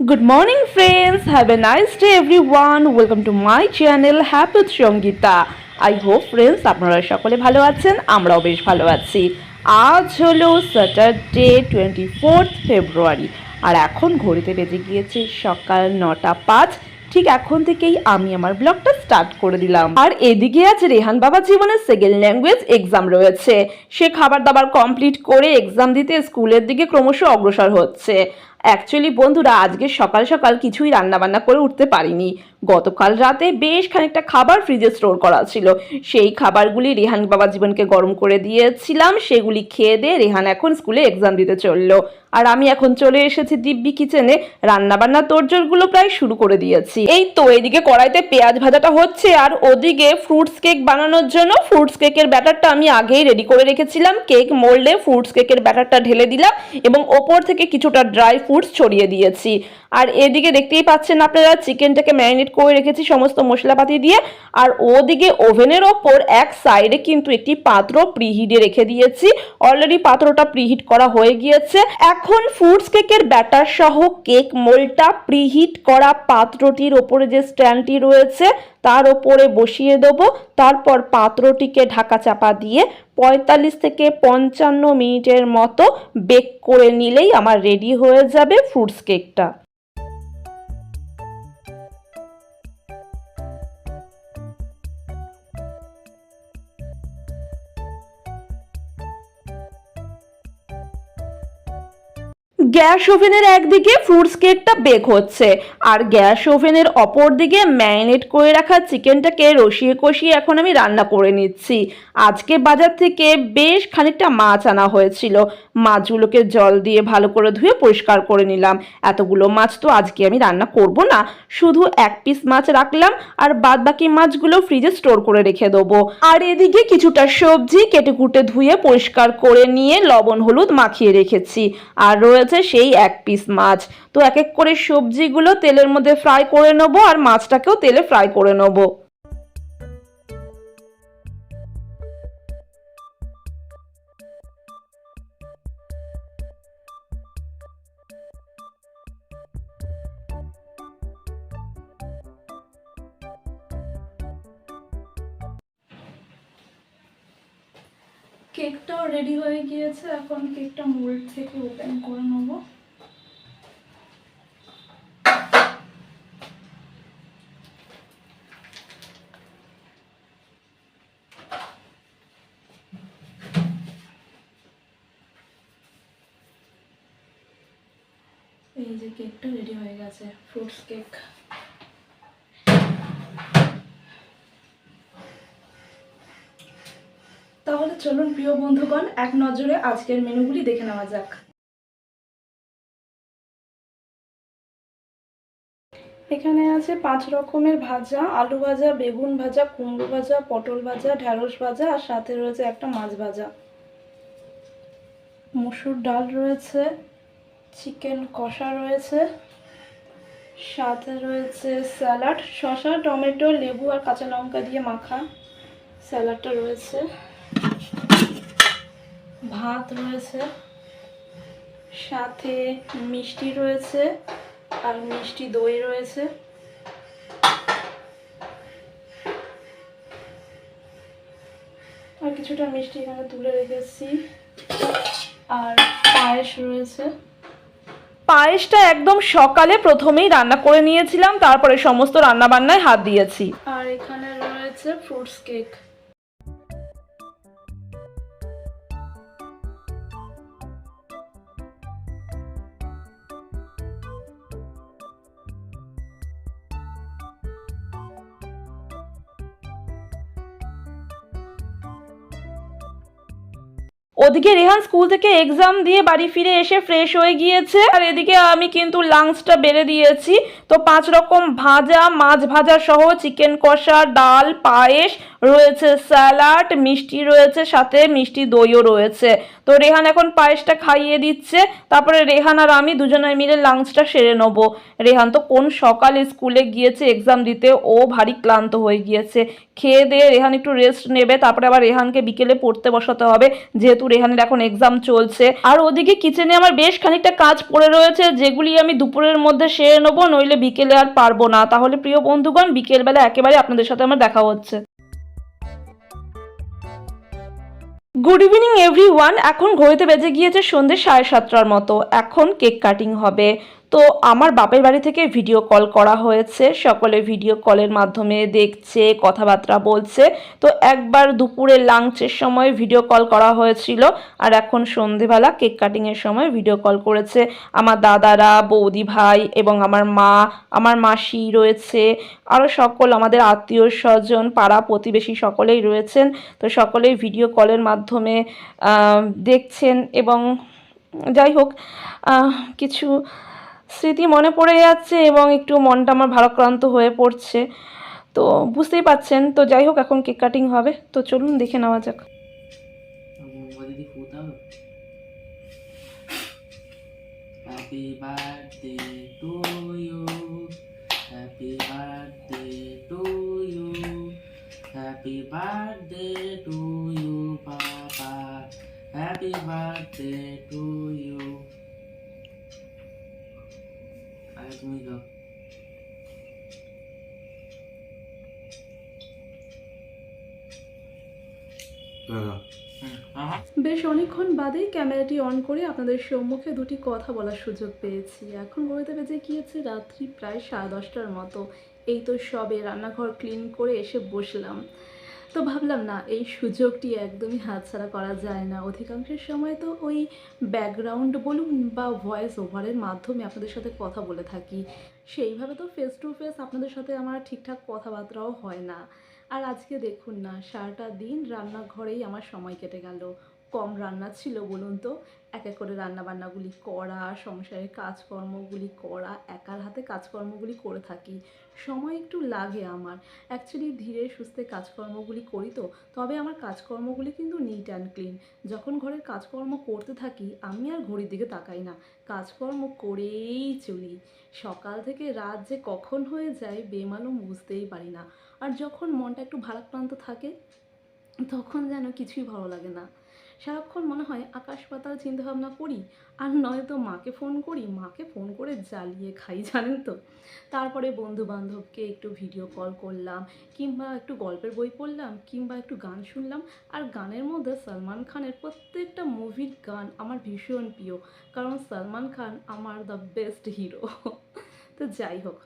Good morning, friends. Have a nice day, everyone. Welcome to my channel, Happy with Sangita. I hope, friends, আপনারা সকলে ভালো আছেন আমরাও বেশ ভালো আছি আজ হলো স্যাটারডে টোয়েন্টি ফোর্থ ফেব্রুয়ারি আর এখন ঘড়িতে বেজে গিয়েছে সকাল নটা পাঁচ ঠিক এখন থেকেই আমি আমার ব্লগটা স্টার্ট করে দিলাম আর এদিকে আজ রেহান বাবা জীবনের সেকেন্ড ল্যাঙ্গুয়েজ এক্সাম রয়েছে সে খাবার দাবার কমপ্লিট করে এক্সাম দিতে স্কুলের দিকে ক্রমশ অগ্রসর হচ্ছে অ্যাকচুয়ালি বন্ধুরা, আজকে সকাল সকাল কিছুই রান্নাবান্না করে উঠতে পারিনি। গতকাল রাতে বেশ খানিকটা খাবার ফ্রিজে স্টোর করা ছিল। সেই খাবারগুলি রেহান বাবা জীবনকে গরম করে দিয়েছিলাম। সেগুলি খেয়ে দিয়ে রেহান এখন স্কুলে এক্সাম দিতে চলল। আর আমি এখন চলে এসেছি দিব্যি কিচেনে রান্না বান্না তোড়জোড়গুলো প্রায় শুরু করে দিয়েছি। এই তো এদিকে কড়াইতে পেঁয়াজ ভাজাটা হচ্ছে। আর ওদিকে ফ্রুটস কেক বানানোর জন্য ফ্রুটস কেকের ব্যাটারটা আমি আগেই রেডি করে রেখেছিলাম। কেক মোল্ডে ফ্রুটস কেকের ব্যাটারটা ঢেলে দিলাম। এবং ওপর থেকে কিছুটা ড্রাই ফ্রুটস ছড়িয়ে দিয়েছি। আর এদিকে দেখতেই পাচ্ছেন আপনারা, চিকেনটাকে ম্যারিনেট করে রেখেছি সমস্ত মশলাপাতি দিয়ে। আর ওদিকে ওভেনের ওপর এক সাইডে কিন্তু একটি পাত্র প্রিহিটে রেখে দিয়েছি। অলরেডি পাত্রটা প্রিহিট করা হয়ে গিয়েছে। এখন ফ্রুটস কেকের ব্যাটার সহ কেক মোলটা প্রিহিট করা পাত্রটির ওপরে যে স্ট্যান্ডটি রয়েছে, তার ওপরে বসিয়ে দেবো। তারপর পাত্রটিকে ঢাকা চাপা দিয়ে পঁয়তাল্লিশ থেকে পঞ্চান্ন মিনিটের মতো বেক করে নিলেই আমার রেডি হয়ে যাবে ফ্রুটস কেকটা গ্যাস ওভেনের একদিকে ফ্রুটস কেকটা বেক হচ্ছে, আর গ্যাস ওভেনের অপর দিকে ম্যারিনেট করে রাখা চিকেনটাকে রসিয়ে কষিয়ে এখন আমি রান্না করে নিচ্ছি। আজকে বাজার থেকে বেশ খানিকটা মাছ আনা হয়েছিল। মাছগুলোকে জল দিয়ে ভালো করে ধুয়ে পরিষ্কার করে নিলাম। এতগুলো মাছ তো আজকে আমি রান্না করব না। শুধু এক পিস মাছ রাখলাম, আর বাদ বাকি মাছগুলো ফ্রিজে স্টোর করে রেখে দেবো। আর এদিকে কিছুটা সবজি কেটে কুটে ধুয়ে পরিষ্কার করে নিয়ে লবণ হলুদ মাখিয়ে রেখেছি। আর রয়েছে সেই এক পিস মাছ। তো এক এক করে সবজিগুলো তেলের মধ্যে ফ্রাই করে নেব আর মাছটাকেও তেলে ফ্রাই করে নেব। কেকটাও রেডি হয়ে গিয়েছে, এখন কেকটা মোল্ড থেকে ওপেন করে নেব। এই যে কেকটা রেডি হয়ে গেছে ফ্রুটস কেক চলুন প্রিয় বন্ধুগণ, এক নজরে আজকের মেনুগুলি দেখে নেওয়া যাক। এখানে আছে পাঁচ রকমের ভাজা, আলু ভাজা, বেগুন ভাজা, কুমড়ো ভাজা, পটল ভাজা, ঢ্যাঁড়স ভাজা, আর সাথে রয়েছে একটা মাছ ভাজা। মসুর ডাল রয়েছে, চিকেন কষা রয়েছে, সাথে রয়েছে স্যালাড, শসা, টমেটো, লেবু আর কাঁচা লঙ্কা দিয়ে মাখা স্যালাডটা রয়েছে। ভাত রয়েছে সাথে মিষ্টি রয়েছে আর মিষ্টি দই রয়েছে। আর কিছুটা মিষ্টি এখানে তুলে রেখেছি। আর পায়েস রয়েছে। পায়েসটা একদম সকালে প্রথমেই রান্না করে নিয়েছিলাম তারপরে সমস্ত রান্না বান্নায় হাত দিয়েছি। আর এখানে রয়েছে ফ্রুটস কেক। ওদিকে রেহান স্কুল থেকে এক্সাম দিয়ে বাড়ি ফিরে এসে ফ্রেশ হয়ে গিয়েছে। আর এদিকে আমি কিন্তু লাঞ্চটা বেড়ে দিয়েছি। তো পাঁচ রকম ভাজা, মাছ ভাজা সহ চিকেন কষা, ডাল, পায়েস রয়েছে, স্যালাড, মিষ্টি রয়েছে, সাথে মিষ্টি দইও রয়েছে। তো রেহান এখন পায়েসটা খাইয়ে দিচ্ছে, তারপরে রেহান আর আমি দুজনে মিলে লাঞ্চটা সেরে নেব। রেহান তো কোন সকালে স্কুলে গিয়েছে এক্সাম দিতে, ও ভারী ক্লান্ত হয়ে গিয়েছে। খেয়ে দিয়ে রেহান একটু রেস্ট নেবে, তারপরে আবার রেহানকে বিকেলে পড়তে বসাতে হবে, যেহেতু রেহানের এখন এক্সাম চলছে। আর ওদিকে কিচেনে আমার বেশ খানিকটা কাজ পড়ে রয়েছে, যেগুলি আমি দুপুরের মধ্যে সেরে নেব, নইলে বিকেলে আর পারব না। তাহলে প্রিয় বন্ধুগণ, বিকেলবেলা একেবারে আপনাদের সাথে আমার দেখা হচ্ছে। গুড ইভিনিং এভরিওয়ান এখন ঘড়িতে বেজে গিয়েছে সন্ধ্যে সাড়ে সাতটার মতো। এখন কেক কাটিং হবে। তো আমার বাপের বাড়ি থেকে ভিডিও কল করা হয়েছে। সকলে ভিডিও কলের মাধ্যমে দেখছে, কথাবার্তা বলছে। তো একবার দুপুরে লাঞ্চের সময় ভিডিও কল করা হয়েছিল। আর এখন সন্ধেবেলা কেক কাটিংয়ের সময় ভিডিও কল করেছে আমার দাদারা, বৌদি ভাই এবং আমার মা, আমার মাসি রয়েছে। আরও সকল আমাদের আত্মীয় স্বজন, পাড়া প্রতিবেশী সকলেই রয়েছেন। তো সকলেই ভিডিও কলের মাধ্যমে দেখছেন এবং যাই হোক কিছু স্মৃতি মনে পড়ে যাচ্ছে এবং একটু মনটা আমার ভারাক্রান্ত হয়ে পড়ছে। তো বুঝতেই পাচ্ছেন। তো যাই হোক, এখন কেক কাটিং হবে। তো চলুন, দেখে নেওয়া যাক। মোমবাতি ফুটাও happy birthday to you happy birthday to you happy birthday to you papa happy birthday তুমি যাও। বেশ অনেকক্ষণ বাদেই ক্যামেরাটি অন করে আপনাদের সম্মুখে দুটি কথা বলার সুযোগ পেয়েছি। এখন ঘড়িতে বেজে গিয়েছে রাত্রি প্রায় সাড়ে দশটার মতো। এই তো সবে রান্নাঘর ক্লিন করে এসে বসলাম। তো ভাবলাম না, এই সুযোগটি একদমই হাতছাড়া করা যায় না। অধিকাংশের সময় তো ওই ব্যাকগ্রাউন্ড বলুন বা ভয়েস ওভারের মাধ্যমে আপনাদের সাথে কথা বলে থাকি। সেইভাবে তো ফেস টু ফেস আপনাদের সাথে আমার ঠিকঠাক কথাবার্তাও হয় না। আর আজকে দেখুন না, সারাটা দিন রান্নাঘরেই আমার সময় কেটে গেল। কম রান্না ছিল বলুন তো? এক এক করে রান্নাবান্নাগুলি করা, সংসারের কাজকর্মগুলি করা, একার হাতে কাজকর্মগুলি করে থাকি। সময় একটু লাগে আমার। অ্যাকচুয়ালি ধীরে সুস্থে কাজকর্মগুলি করি তো, তবে আমার কাজকর্মগুলি কিন্তু নিট অ্যান্ড ক্লিন যখন ঘরের কাজকর্ম করতে থাকি, আমি আর ঘড়ির দিকে তাকাই না। কাজকর্ম করেই চলি। সকাল থেকে রাত যে কখন হয়ে যায় বেমালুম বুঝতেই পারি না। আর যখন মনটা একটু ভারাক্রান্ত থাকে, তখন যেন কিছুই ভালো লাগে না। সারাক্ষণ মনে হয় আকাশ পাতাল চিন্তাভাবনা করি আর নয়তো মাকে ফোন করি। মাকে ফোন করে জ্বালিয়ে খাই, জানেন তো। তারপরে বন্ধু বান্ধবকে একটু ভিডিও কল করলাম কিংবা একটু গল্পের বই পড়লাম কিংবা একটু গান শুনলাম। আর গানের মধ্যে সলমান খানের প্রত্যেকটা মুভির গান আমার ভীষণ প্রিয়। কারণ সলমান খান আমার দ্য বেস্ট হিরো তো যাই হোক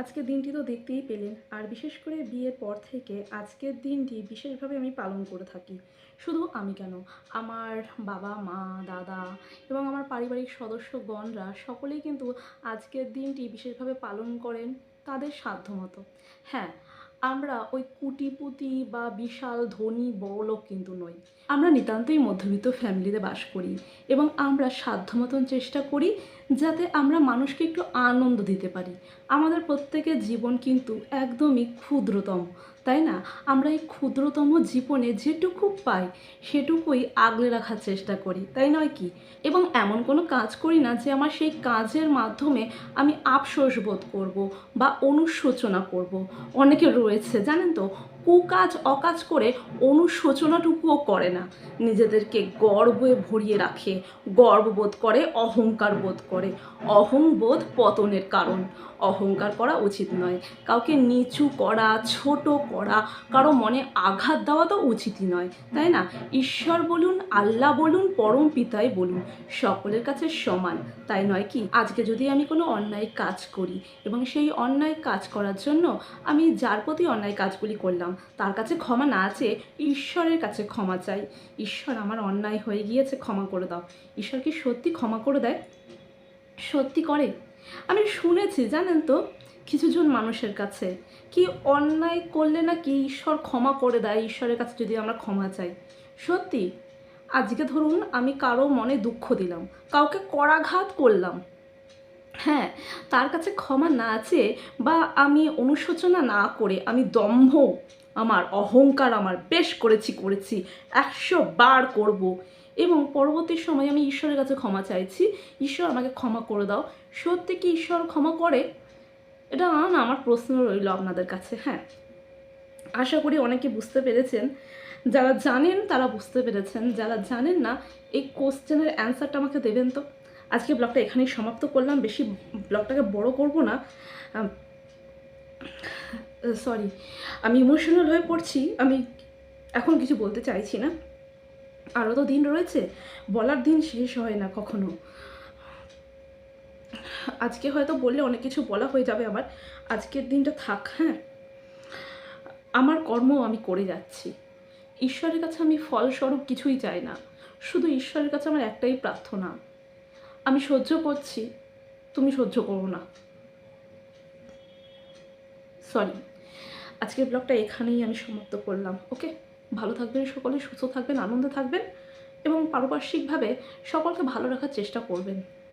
আজকের দিনটি তো দেখতেই পেলেন। আর বিশেষ করে বিয়ের পর থেকে আজকের দিনটি বিশেষভাবে আমি পালন করে থাকি। শুধু আমি কেন? আমার বাবা, মা, দাদা এবং আমার পারিবারিক সদস্যগণরা সকলেই কিন্তু আজকের দিনটি বিশেষভাবে পালন করেন তাদের সাধ্যমতো। হ্যাঁ আমরা ওই কুটিপুতি বা বিশাল ধনী বড়লোক কিন্তু নই। আমরা নিতান্তই মধ্যবিত্ত ফ্যামিলিতে বাস করি এবং আমরা সাধ্যমতন চেষ্টা করি যাতে আমরা মানুষকে একটু আনন্দ দিতে পারি। আমাদের প্রত্যেকের জীবন কিন্তু একদমই ক্ষুদ্রতম। তাই না? আমরা এই ক্ষুদ্রতম জীবনে যেটুকু পাই, সেটুকুই আগলে রাখার চেষ্টা করি, তাই নয় কি? এবং এমন কোনো কাজ করি না যে আমার সেই কাজের মাধ্যমে আমি আফসোস বোধ করব বা অনুশোচনা করব। অনেকে রয়েছে, জানেন তো? কুকাজ, অকাজ করে অনুশোচনাটুকুও করে না। নিজেদেরকে গর্বে ভরিয়ে রাখে গর্ববোধ করে, অহংকার বোধ করে। অহংবোধ পতনের কারণ। অহংকার করা উচিত নয়। কাউকে নিচু করা, ছোট করা, কারও মনে আঘাত দেওয়া তো উচিতই নয়, তাই না? ঈশ্বর বলুন, আল্লাহ বলুন, পরম পিতাই বলুন, সকলের কাছে সমান। তাই নয় কি? আজকে যদি আমি কোনো অন্যায় কাজ করি এবং সেই অন্যায় কাজ করার জন্য আমি যার প্রতি অন্যায় কাজগুলি করলাম তার কাছে ক্ষমা না চেয়ে ঈশ্বরের কাছে ক্ষমা চাই। ঈশ্বর আমার অন্যায় হয়ে গিয়েছে, ক্ষমা করে দাও। ঈশ্বর কি সত্যি ক্ষমা করে দেয়? সত্যি করে। আমি শুনেছি, জানেন তো, কিছুজন মানুষের কাছে কি অন্যায় করলে না কি ঈশ্বর ক্ষমা করে দেয়, ঈশ্বরের কাছে যদি আমরা ক্ষমা চাই। সত্যি, আজকে ধরুন আমি কারও মনে দুঃখ দিলাম, কাউকে করাঘাত করলাম। হ্যাঁ তার কাছে ক্ষমা না চেয়ে বা আমি অনুশোচনা না করে আমি দম্ভ আমার অহংকার আমার বেশ করেছি করেছি, একশো বার করব। এবং পরবর্তী সময় আমি ঈশ্বরের কাছে ক্ষমা চাইছি। ঈশ্বর আমাকে ক্ষমা করে দাও। সত্যি কি ঈশ্বর ক্ষমা করে? এটা না আমার প্রশ্ন রইল আপনাদের কাছে হ্যাঁ। আশা করি অনেকে বুঝতে পেরেছেন। যারা জানেন, তারা বুঝতে পেরেছেন। যারা জানেন না, এই কোশ্চেনের অ্যান্সারটা আমাকে দেবেন তো। আজকে ব্লগটা এখানেই সমাপ্ত করলাম। বেশি ব্লগটাকে বড় করব না। সরি আমি ইমোশনাল হয়ে পড়ছি, আমি এখন কিছু বলতে চাইছি না। আরও তো দিন রয়েছে, বলার দিন শেষ হয় না কখনো। আজকে হয়তো বললে অনেক কিছু বলা হয়ে যাবে আমার আজকের দিনটা থাক হ্যাঁ। আমার কর্ম আমি করে যাচ্ছি। ঈশ্বরের কাছে আমি ফলস্বরূপ কিছুই চাই না। শুধু ঈশ্বরের কাছে আমার একটাই প্রার্থনা। আমি সহ্য করছি, তুমি সহ্য করো না। সরি আজকের ব্লগটা এখানেই আমি সমাপ্ত করলাম, ওকে? ভালো থাকবেন সকলে, সুস্থ থাকবেন, আনন্দে থাকবেন, এবং পারিপার্শ্বিকভাবে সকলকে ভালো রাখার চেষ্টা করবেন।